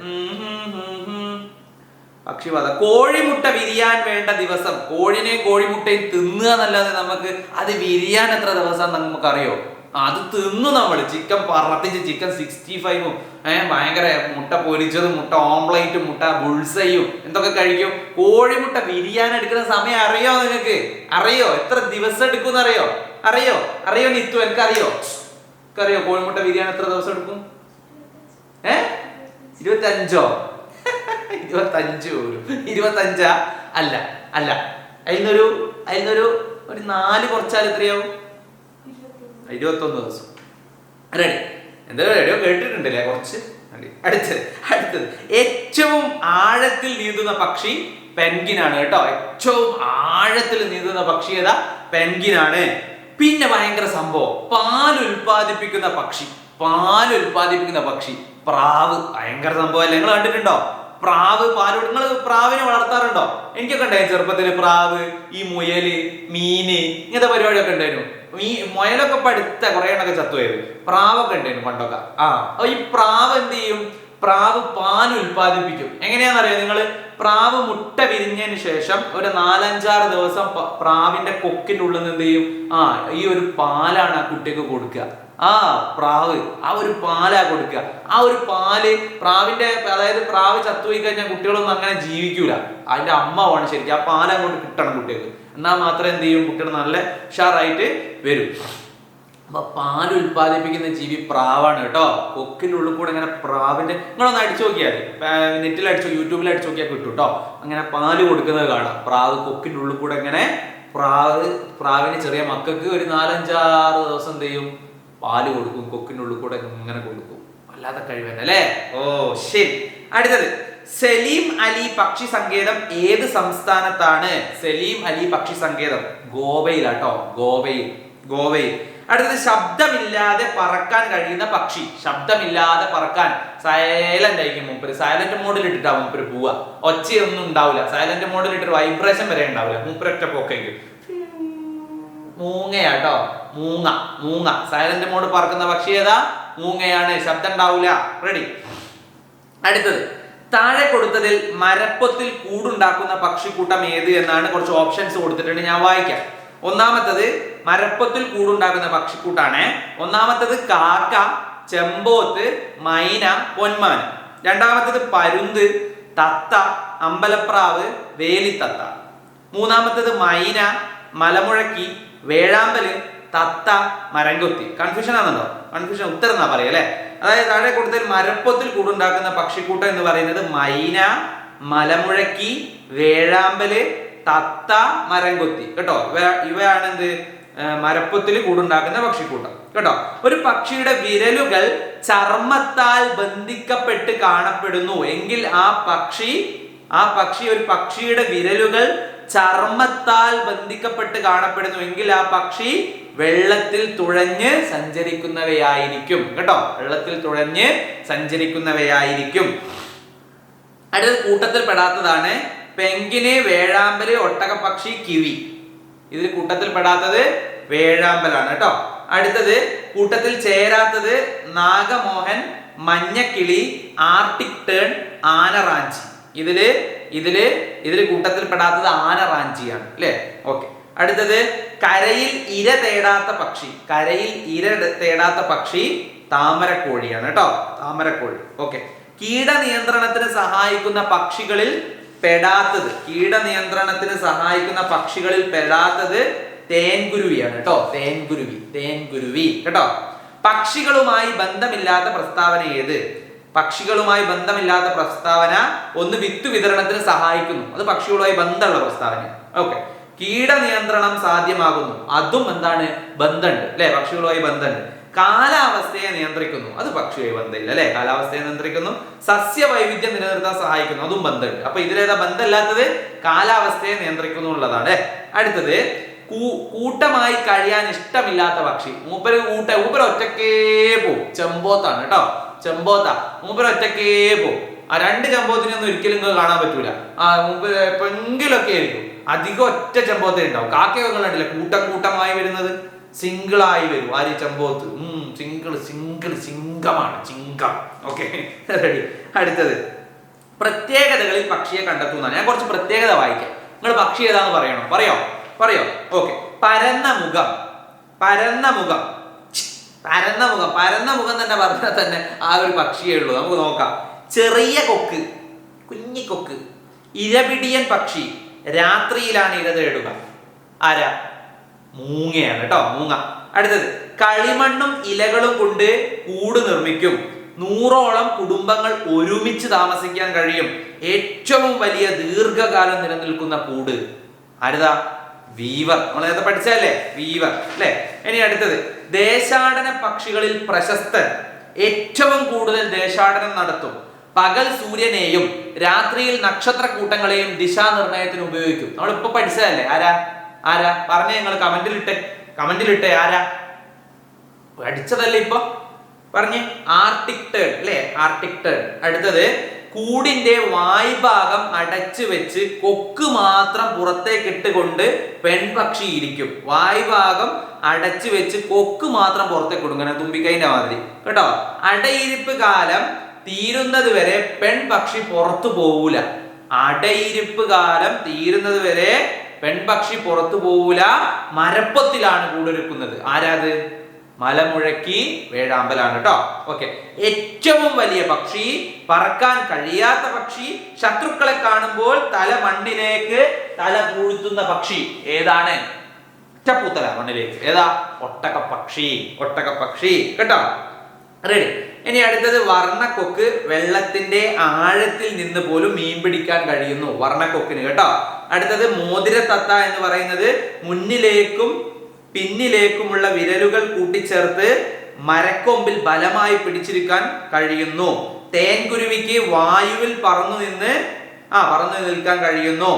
പക്ഷിവധ കോഴിമുട്ട വിരിയാൻ വേണ്ട ദിവസം. കോഴിനെയും കോഴിമുട്ടയും തിന്നുക എന്നല്ലാതെ നമുക്ക് അത് വിരിയാൻ എത്ര ദിവസം നമുക്കറിയോ? അത് തിന്നു നമ്മൾ ചിക്കൻ പറത്തിച്ച് ചിക്കൻ സിക്സ്റ്റി ഫൈവും ഭയങ്കര മുട്ട പൊരിച്ചതും മുട്ട ഓംപ്ലേറ്റും മുട്ട ബുൾസയും എന്തൊക്കെ കഴിക്കും? കോഴിമുട്ട വിരിയാൻ എടുക്കുന്ന സമയം അറിയോ നിങ്ങൾക്ക് അറിയോ? എത്ര ദിവസം എടുക്കും അറിയോ? അറിയോ? അറിയോ നിത്തു? എനിക്ക് അറിയോ അറിയോ കോഴിമുട്ട വിരിയാൻ എത്ര ദിവസം എടുക്കും? ഏ? ഇരുപത്തഞ്ചോ? ഇരുപത്തഞ്ച് പോലും. ഇരുപത്തഞ്ചാ? അല്ല അല്ല. അതിൽ നിന്നൊരു അതിൽ നിന്നൊരു ഒരു നാല് കുറച്ചാൽ എത്രയാവും? ഇരുപത്തൊന്ന് ദിവസം. റെഡി എന്താ റെഡിയോ കേട്ടിട്ടുണ്ടല്ലേ? കുറച്ച്. അടുത്തത് അടുത്തത്. ഏറ്റവും ആഴത്തിൽ നീന്തുന്ന പക്ഷി പെൻഗിനാണ് കേട്ടോ. ഏറ്റവും ആഴത്തിൽ നീന്തുന്ന പക്ഷി ഏതാ? പെൻഗിനാണ് പിന്നെ ഭയങ്കര സംഭവം. പാൽ ഉൽപ്പാദിപ്പിക്കുന്ന പക്ഷി. പാൽ ഉൽപ്പാദിപ്പിക്കുന്ന പക്ഷി. പ്രാവ്. ഭയങ്കര സംഭവമല്ലേ? നിങ്ങൾ കണ്ടിട്ടുണ്ടോ? പ്രാവ് പാൽ നിങ്ങൾ പ്രാവിനെ വളർത്താറുണ്ടോ? എനിക്കൊക്കെ ഉണ്ടായിരുന്നു ചെറുപ്പത്തിൽ പ്രാവ് ഈ മുയൽ മീന് ഇങ്ങനത്തെ പരിപാടിയൊക്കെ ഉണ്ടായിരുന്നു. ഈ മുയലൊക്കെ പഠിത്ത കുറെ എണ്ണൊക്കെ ചത്തുപോയത്. പ്രാവൊക്കെ ഉണ്ടായിരുന്നു പണ്ടൊക്കെ. ആ അപ്പൊ ഈ പ്രാവ് എന്ത് ചെയ്യും? പ്രാവ് പാൽ ഉൽപ്പാദിപ്പിക്കും. എങ്ങനെയാണെന്നറിയോ നിങ്ങൾ പ്രാവ് മുട്ട വിരിഞ്ഞതിന് ശേഷം ഒരു നാലഞ്ചാറ് ദിവസം പ്രാവിന്റെ കൊക്കിന്റെ ഉള്ളിൽ നിന്ന് എന്ത് ചെയ്യും? ആ ഈ ഒരു പാലാണ് ആ കുട്ടിക്ക് കൊടുക്കുക. ആ പ്രാവ് ആ ഒരു പാലാ കൊടുക്കുക. ആ ഒരു പാൽ പ്രാവിന്റെ അതായത് പ്രാവ് ചത്തുപോയി കഴിഞ്ഞാൽ കുട്ടികളൊന്നും അങ്ങനെ ജീവിക്കൂല. അതിന്റെ അമ്മ വേണം ശരിക്കും. ആ പാലങ്ങോട്ട് കിട്ടണം കുട്ടികൾക്ക്. എന്നാൽ മാത്രമേ എന്ത് ചെയ്യും? കുട്ടികൾ നല്ല ഉഷാറായിട്ട് വരും. അപ്പൊ പാൽ ഉൽപ്പാദിപ്പിക്കുന്ന ജീവി പ്രാവാണ് കേട്ടോ. കൊക്കിന്റെ ഉള്ളിൽ കൂടെ ഇങ്ങനെ പ്രാവിന്റെ നിങ്ങളൊന്ന് അടിച്ചു നോക്കിയാൽ നെറ്റിൽ അടിച്ചു യൂട്യൂബിൽ അടിച്ചു നോക്കിയാൽ കിട്ടും കേട്ടോ. അങ്ങനെ പാൽ കൊടുക്കുന്നത് കാണാം. പ്രാവ് കൊക്കിന്റെ ഉള്ളിൽ കൂടെ ഇങ്ങനെ പ്രാവ് പ്രാവിന് ചെറിയ മക്കൾക്ക് ഒരു നാലഞ്ചാറ് ദിവസം എന്ത് ചെയ്യും? പാൽ കൊടുക്കും. കൊക്കിന്റെ ഉള്ളിൽ കൂടെ ഇങ്ങനെ കൊടുക്കും. അല്ലാതെ കഴിവന്നെ അല്ലേ ഓ ശരി. അടുത്തത്. സലീം അലി പക്ഷി സങ്കേതം ഏത് സംസ്ഥാനത്താണ്? സലീം അലി പക്ഷി സങ്കേതം. ഗോവയിലാട്ടോ. ഗോവയിൽ. ഗോവയിൽ. അടുത്തത് ശബ്ദമില്ലാതെ പറക്കാൻ കഴിയുന്ന പക്ഷി. ശബ്ദമില്ലാതെ പറക്കാൻ സൈലന്റ് ആയിരിക്കും മൂപ്പര്. സൈലന്റ് മോഡിൽ ഇട്ടിട്ടാ മൂപ്പര് പോവുക. ഒച്ചയൊന്നും ഉണ്ടാവില്ല സൈലന്റ് മോഡിൽ ഇട്ടിട്ട് വൈബ്രേഷൻ വരെ ഉണ്ടാവില്ല മൂപ്പര് ഒറ്റ പോക്കായിരിക്കും. മൂങ്ങയാട്ടോ. മൂങ്ങ. മൂങ്ങ. സൈലന്റ് മോഡ് പറക്കുന്ന പക്ഷി ഏതാ? മൂങ്ങയാണ്. ശബ്ദം ഉണ്ടാവില്ല റെഡി അടുത്തത്. താഴെ കൊടുത്തതിൽ മരപ്പത്തിൽ കൂടുണ്ടാക്കുന്ന പക്ഷിക്കൂട്ടം ഏത് എന്നാണ് കുറച്ച് ഓപ്ഷൻസ് കൊടുത്തിട്ടുണ്ട്. ഞാൻ വായിക്കാം. ഒന്നാമത്തത് മരപ്പത്തിൽ കൂടുണ്ടാക്കുന്ന പക്ഷിക്കൂട്ടാണ്. ഒന്നാമത്തത് കാക്ക ചെമ്പോത്ത് മൈന പൊന്മാൻ രണ്ടാമത്തത് പരുന്ത് തത്ത അമ്പലപ്രാവ് വേലിത്തത്ത. മൂന്നാമത്തത് മൈന മലമുഴക്കി വേഴാമ്പൽ തത്ത മരംകൊത്തി. കൺഫ്യൂഷൻ ആണെന്നോ കൺഫ്യൂഷൻ ഉത്തരം എന്നാ പറയുക അല്ലെ? അതായത് താഴെ കൂടുതൽ മരപ്പത്തിൽ കൂടുണ്ടാക്കുന്ന പക്ഷിക്കൂട്ടം എന്ന് പറയുന്നത് മൈന മലമുഴക്കി വേഴാമ്പൽ തത്ത മരംകൊത്തി. കേട്ടോ? ഇവ ഇവയാണ് എന്ത് മരപ്പൊത്തിൽ കൂടുണ്ടാക്കുന്ന പക്ഷിക്കൂട്ടം. കേട്ടോ? ഒരു പക്ഷിയുടെ വിരലുകൾ ചർമ്മത്താൽ ബന്ധിക്കപ്പെട്ട് കാണപ്പെടുന്നു. എങ്കിൽ ആ പക്ഷി ആ പക്ഷി ഒരു പക്ഷിയുടെ വിരലുകൾ ചർമ്മത്താൽ ബന്ധിക്കപ്പെട്ട് കാണപ്പെടുന്നു. എങ്കിൽ ആ പക്ഷി വെള്ളത്തിൽ തുഴഞ്ഞ് സഞ്ചരിക്കുന്നവയായിരിക്കും. കേട്ടോ? വെള്ളത്തിൽ തുഴഞ്ഞ് സഞ്ചരിക്കുന്നവയായിരിക്കും. അടുത്ത കൂട്ടത്തിൽ പെടാത്തതാണ് പെങ്കിന് വേഴാമ്പൽ ഒട്ടകപ്പക്ഷി കിവി. ഇതിൽ കൂട്ടത്തിൽ പെടാത്തത് വേഴാമ്പലാണ് കേട്ടോ? അടുത്തത് കൂട്ടത്തിൽ ചേരാത്തത് നാഗമോഹൻ മഞ്ഞക്കിളി ആർട്ടിക് ടേൺ ആനറാഞ്ചി. ഇതിൽ ഇതിൽ ഇതിൽ കൂട്ടത്തിൽ പെടാത്തത് ആനറാഞ്ചിയാണ് അല്ലേ? ഓക്കെ. അടുത്തത് കരയിൽ ഇര തേടാത്ത പക്ഷി. കരയിൽ ഇര തേടാത്ത പക്ഷി താമരക്കോഴിയാണ് കേട്ടോ. താമരക്കോഴി. ഓക്കെ. കീടനിയന്ത്രണത്തിന് സഹായിക്കുന്ന പക്ഷികളിൽ പെടാത്തത്. കീടനിയന്ത്രണത്തിന് സഹായിക്കുന്ന പക്ഷികളിൽ പെടാത്തത് തേൻകുരുവിയാണ് കേട്ടോ. തേൻകുരുവി. തേൻകുരുവി കേട്ടോ. പക്ഷികളുമായി ബന്ധമില്ലാത്ത പ്രസ്താവന ഏത്? പക്ഷികളുമായി ബന്ധമില്ലാത്ത പ്രസ്താവന ഒന്ന് വിത്ത് വിതരണത്തിന് സഹായിക്കുന്നു. അത് പക്ഷികളുമായി ബന്ധമുള്ള പ്രസ്താവന ഓക്കെ. കീടനിയന്ത്രണം സാധ്യമാകുന്നു. അതും എന്താണ്? ബന്ധമുണ്ട് അല്ലെ? പക്ഷികളുമായി ബന്ധമുണ്ട്. കാലാവസ്ഥയെ നിയന്ത്രിക്കുന്നു. അത് പക്ഷിയായി ബന്ധമില്ല അല്ലെ? കാലാവസ്ഥയെ നിയന്ത്രിക്കുന്നു. സസ്യവൈവിധ്യം നിലനിർത്താൻ സഹായിക്കുന്നു. അതും ബന്ധമുണ്ട്. അപ്പൊ ഇതിലേതാ ബന്ധമില്ലാത്തത്? കാലാവസ്ഥയെ നിയന്ത്രിക്കുന്നു എന്നുള്ളതാണ്. അടുത്തത് കൂട്ടമായി കഴിയാൻ ഇഷ്ടമില്ലാത്ത പക്ഷി. മൂപ്പര് കൂട്ട മൂപ്പര് ഒറ്റക്കേ പോവും. ചെമ്പോത്താണ് കേട്ടോ. ചെമ്പോത്ത. മൂപ്പര് ഒറ്റക്കേ പോവും. ആ രണ്ട് ചെമ്പോത്തിനൊന്നും ഒരിക്കലും നിങ്ങൾക്ക് കാണാൻ പറ്റൂല. ആ മുമ്പ് എപ്പോഴെങ്കിലൊക്കെ ആയിരിക്കും. അധികം ഒറ്റ ചെമ്പോത്തേ ഉണ്ടാവും. കാക്കയൊക്കെ കണ്ടില്ല? കൂട്ടം കൂട്ടമായി വരുന്നത് സിംഗിളായി വരും. ആര് ചെമ്പോത്ത് ഉം സിംഗിൾ സിംഗിൾ സിംഗമാണ്. ചിങ്കം. Okay ready. അടുത്തത്. പ്രത്യേകതകളിൽ പക്ഷിയെ കണ്ടെത്തുന്നതാണ് ഞാൻ കുറച്ച് പ്രത്യേകത വായിക്കാം. നിങ്ങൾ പക്ഷി ഏതാന്ന് പറയണം. പറയോ? പറയോ? ഓക്കെ. പരന്ന മുഖം. പരന്ന മുഖം. പരന്ന മുഖം. പരന്ന മുഖം തന്നെ പറഞ്ഞാൽ തന്നെ ആ ഒരു പക്ഷിയേ ഉള്ളൂ. നമുക്ക് നോക്കാം. ചെറിയ കൊക്ക് കുഞ്ഞിക്കൊക്ക് ഇരപിടിയൻ പക്ഷി രാത്രിയിലാണ് ഇര തേടുക. ആരാ? മൂങ്ങയാണ് കേട്ടോ മൂങ്ങ. അടുത്തത് കളിമണ്ണും ഇലകളും കൊണ്ട് കൂട് നിർമ്മിക്കും. നൂറോളം കുടുംബങ്ങൾ ഒരുമിച്ച് താമസിക്കാൻ കഴിയും. ഏറ്റവും വലിയ ദീർഘകാലം നിലനിൽക്കുന്ന കൂട് ആരുതാ? വീവർ. നമ്മൾ നേരത്തെ പഠിച്ചതല്ലേ? വീവർ അല്ലേ? ഇനി അടുത്തത് ദേശാടന പക്ഷികളിൽ പ്രശസ്തൻ. ഏറ്റവും കൂടുതൽ ദേശാടനം നടത്തും. പകൽ സൂര്യനെയും രാത്രിയിൽ നക്ഷത്രക്കൂട്ടങ്ങളെയും ദിശാനിർണയത്തിന് ഉപയോഗിക്കും. നമ്മൾ ഇപ്പൊ പഠിച്ചതല്ലേ? ആരാ? ആരാ? പറഞ്ഞ ഞങ്ങൾ കമന്റിലിട്ടെ. കമന്റിലിട്ടെ ആരാ? പഠിച്ചതല്ലേ ഇപ്പൊ? പറഞ്ഞ്. ആർട്ടിക് ടേൺ അല്ലേ? Arctic tern. അടുത്തത് കൂടിന്റെ വായ്ഭാഗം അടച്ചു വെച്ച് കൊക്ക് മാത്രം പുറത്തേക്ക് ഇട്ടുകൊണ്ട് പെൺപക്ഷി ഇരിക്കും. വായ്ഭാഗം അടച്ചു വെച്ച് കൊക്ക് മാത്രം പുറത്തേക്ക് ഇങ്ങനെ തുമ്പിക്കൈന്റെ മാതിരി. കേട്ടോ? അടയിരിപ്പ് കാലം തീരുന്നത് വരെ പെൺപക്ഷി പുറത്തു പോവൂല. അടയിരിപ്പ് കാലം തീരുന്നത് വരെ പെൺപക്ഷി പുറത്തു പോവൂല. മരപ്പത്തിലാണ് കൂടൊരുക്കുന്നത്. ആരാത്? മലമുഴക്കി വേഴാമ്പലാണ് കേട്ടോ ഓക്കെ. ഏറ്റവും വലിയ പക്ഷി പറക്കാൻ കഴിയാത്ത പക്ഷി ശത്രുക്കളെ കാണുമ്പോൾ തല മണ്ണിലേക്ക് തല പൂഴ്ത്തുന്ന പക്ഷി ഏതാണ്? ഒറ്റപ്പൂത്തല മണ്ണിലേക്ക്. ഏതാ? ഒട്ടക പക്ഷി. ഒട്ടക പക്ഷി. കേട്ടോ? റെഡി ഇനി അടുത്തത് വർണക്കൊക്ക് വെള്ളത്തിന്റെ ആഴത്തിൽ നിന്ന് പോലും മീൻ പിടിക്കാൻ കഴിയുന്നു. വർണക്കൊക്കിന് കേട്ടോ. അടുത്തത് മോതിരത്തത്ത എന്ന് പറയുന്നത് മുന്നിലേക്കും പിന്നിലേക്കുമുള്ള വിരലുകൾ കൂട്ടിച്ചേർത്ത് മരക്കൊമ്പിൽ ബലമായി പിടിച്ചിരിക്കാൻ കഴിയുന്നു. തേൻകുരുവിക്ക് വായുവിൽ പറന്നു നിന്ന് ആ പറന്നു നിൽക്കാൻ കഴിയുന്നു.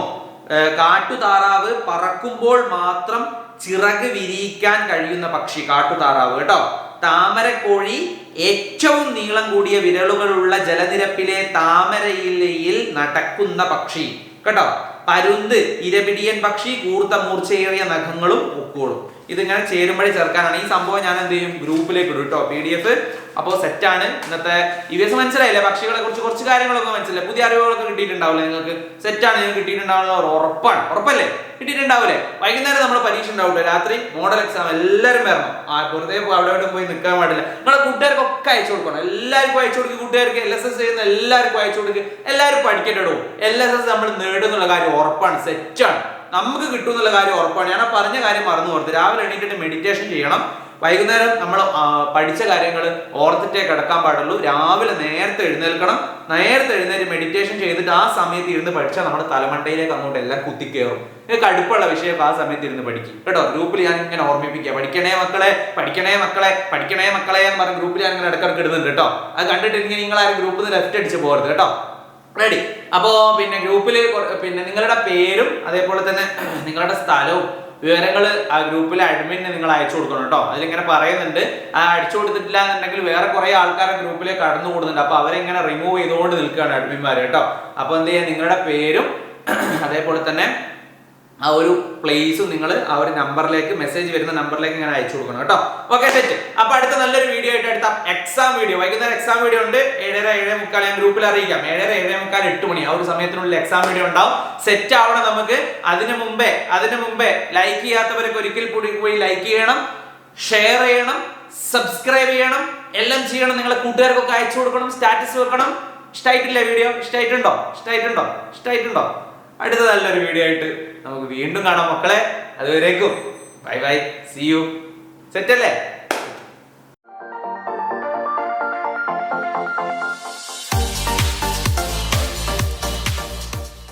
കാട്ടുതാറാവ് പറക്കുമ്പോൾ മാത്രം ചിറക് വിരിയിക്കാൻ കഴിയുന്ന പക്ഷി കാട്ടുതാറാവ് കേട്ടോ. താമരക്കോഴി ഏറ്റവും നീളം കൂടിയ വിരലുകളുള്ള ജലനിരപ്പിലെ താമരയിലയിൽ നടക്കുന്ന പക്ഷി. കേട്ടോ? പരുന്ത് ഇരപിടിയൻ പക്ഷി കൂർത്ത മൂർച്ചയേറിയ നഖങ്ങളും ഉക്കോളും ഇതിങ്ങനെ ചേരുമ്പോഴേ ചേർക്കാനാണ്. ഈ സംഭവം ഞാൻ എന്ത് ചെയ്യും? ഗ്രൂപ്പിലേക്ക് ഇടും കേട്ടോ പി ഡി എഫ് അപ്പോൾ സെറ്റാണ് ഇന്നത്തെ ഈ ദിവസം മനസ്സിലായില്ലേ? പക്ഷികളെ കുറിച്ച് കുറച്ച് കാര്യങ്ങളൊക്കെ മനസ്സിലായി പുതിയ അറിവുകളൊക്കെ കിട്ടിയിട്ടുണ്ടാവില്ലേ നിങ്ങൾക്ക്? സെറ്റാണ് നിങ്ങൾക്ക് കിട്ടിയിട്ടുണ്ടാവുന്ന ഒരു ഉറപ്പാണ്. ഉറപ്പല്ലേ? കിട്ടിയിട്ടുണ്ടാവില്ലേ? വൈകുന്നേരം നമ്മൾ പരീക്ഷ ഉണ്ടാവില്ല രാത്രി മോഡൽ എക്സാം എല്ലാവരും വരണം. ആ വെറുതെ അവിടെ ഇവിടെ പോയി നിൽക്കാൻ പാടില്ല. നിങ്ങളെ കൂട്ടുകാർക്കൊക്കെ അയച്ചു കൊടുക്കണം. എല്ലാവർക്കും അയച്ചു കൊടുക്കുക കൂട്ടുകാർക്ക് എൽ എസ് എസ് ചെയ്യുന്ന എല്ലാവർക്കും അയച്ചു കൊടുക്കുക എല്ലാവരും പഠിക്കട്ടോ എൽ എസ് എസ് നമ്മൾ നേടുന്നുള്ള കാര്യം ഉറപ്പാണ്. സെറ്റാണ് നമുക്ക് കിട്ടും എന്നുള്ള കാര്യം ഉറപ്പാണ്. ഞാൻ ആ പറഞ്ഞ കാര്യം മറന്നു ഓർത്ത് രാവിലെ എണീറ്റിട്ട് മെഡിറ്റേഷൻ ചെയ്യണം. വൈകുന്നേരം നമ്മൾ പഠിച്ച കാര്യങ്ങൾ ഓർത്തിട്ടേ കിടക്കാൻ പാടുള്ളൂ. രാവിലെ നേരത്തെ എഴുന്നേൽക്കണം. നേരത്തെ എഴുന്നേറ്റ് മെഡിറ്റേഷൻ ചെയ്തിട്ട് ആ സമയത്ത് ഇരുന്ന് പഠിച്ചാൽ നമ്മുടെ തലമണ്ടയിലേക്ക് അങ്ങോട്ട് എല്ലാം കുത്തിക്കയറും നിങ്ങൾക്ക് അടുപ്പുള്ള വിഷയം ആ സമയത്ത് ഇരുന്ന് പഠിക്കും. കേട്ടോ? ഗ്രൂപ്പിൽ ഞാൻ ഇങ്ങനെ ഓർമ്മിപ്പിക്കുക പഠിക്കണേ മക്കളെ പഠിക്കണേ മക്കളെ പഠിക്കണേ മക്കളെ എന്ന് പറഞ്ഞ ഗ്രൂപ്പിൽ ഞാൻ ഇങ്ങനെ ഇടക്കിടക്ക് ഇടുന്നുണ്ട് കേട്ടോ. അത് കണ്ടിട്ട് ഇങ്ങനെ നിങ്ങൾ ആ ഗ്രൂപ്പിൽ നിന്ന് ലെഫ്റ്റ് അടിച്ച് പോകരുത് കേട്ടോ. റെഡി അപ്പോ പിന്നെ ഗ്രൂപ്പിൽ പിന്നെ നിങ്ങളുടെ പേരും അതേപോലെ തന്നെ നിങ്ങളുടെ സ്ഥലവും വിവരങ്ങൾ ആ ഗ്രൂപ്പിലെ അഡ്മിന് നിങ്ങൾ അയച്ചു കൊടുക്കണം കേട്ടോ. അതിലിങ്ങനെ പറയുന്നുണ്ട്. ആ അടിച്ചു കൊടുത്തിട്ടില്ല എന്നുണ്ടെങ്കിൽ വേറെ കുറേ ആൾക്കാരെ ഗ്രൂപ്പിലേക്ക് കടന്നു കൂടുന്നുണ്ട്. അപ്പൊ അവരെങ്ങനെ റിമൂവ് ചെയ്തുകൊണ്ട് നിൽക്കുകയാണ് അഡ്മിന്മാർ കേട്ടോ. അപ്പോൾ എന്ത് ചെയ്യാം? നിങ്ങളുടെ പേരും അതേപോലെ തന്നെ ആ ഒരു പ്ലേസും നിങ്ങൾ ആ ഒരു നമ്പറിലേക്ക് മെസ്സേജ് വരുന്ന നമ്പറിലേക്ക് ഇങ്ങനെ അയച്ചു കൊടുക്കണം കേട്ടോ. ഓക്കെ സെറ്റ് അപ്പൊ അടുത്ത നല്ലൊരു വീഡിയോ ആയിട്ട് അടുത്ത എക്സാം വീഡിയോ വൈകുന്നേരം എക്സാം വീഡിയോ ഉണ്ട്. ഏഴര ഏഴേ മുക്കാൽ ഞാൻ ഗ്രൂപ്പിൽ അറിയിക്കാം. ഏഴര ഏഴേ മുക്കാൽ എട്ട് മണി. ആ ഒരു സമയത്തിനുള്ളിൽ എക്സാം വീഡിയോ ഉണ്ടാവും. സെറ്റ് ആവണം നമുക്ക്. അതിനു മുമ്പേ അതിനു മുമ്പേ ലൈക്ക് ചെയ്യാത്തവരൊക്കെ ഒരിക്കൽ കൂടി പോയി ലൈക്ക് ചെയ്യണം ഷെയർ ചെയ്യണം സബ്സ്ക്രൈബ് ചെയ്യണം എല്ലാം ചെയ്യണം. നിങ്ങളെ കൂട്ടുകാർക്കൊക്കെ അയച്ചു കൊടുക്കണം സ്റ്റാറ്റസ് വെക്കണം. ഇഷ്ടമായിട്ടില്ല വീഡിയോ ഇഷ്ടമായിട്ടുണ്ടോ ഇഷ്ടമായിട്ടുണ്ടോ ഇഷ്ടമായിട്ടുണ്ടോ അടുത്ത നല്ലൊരു വീഡിയോ ആയിട്ട് നമുക്ക് വീണ്ടും കാണാം മക്കളെ. അതുവരേക്കും. Bye bye. See you set അല്ലേ?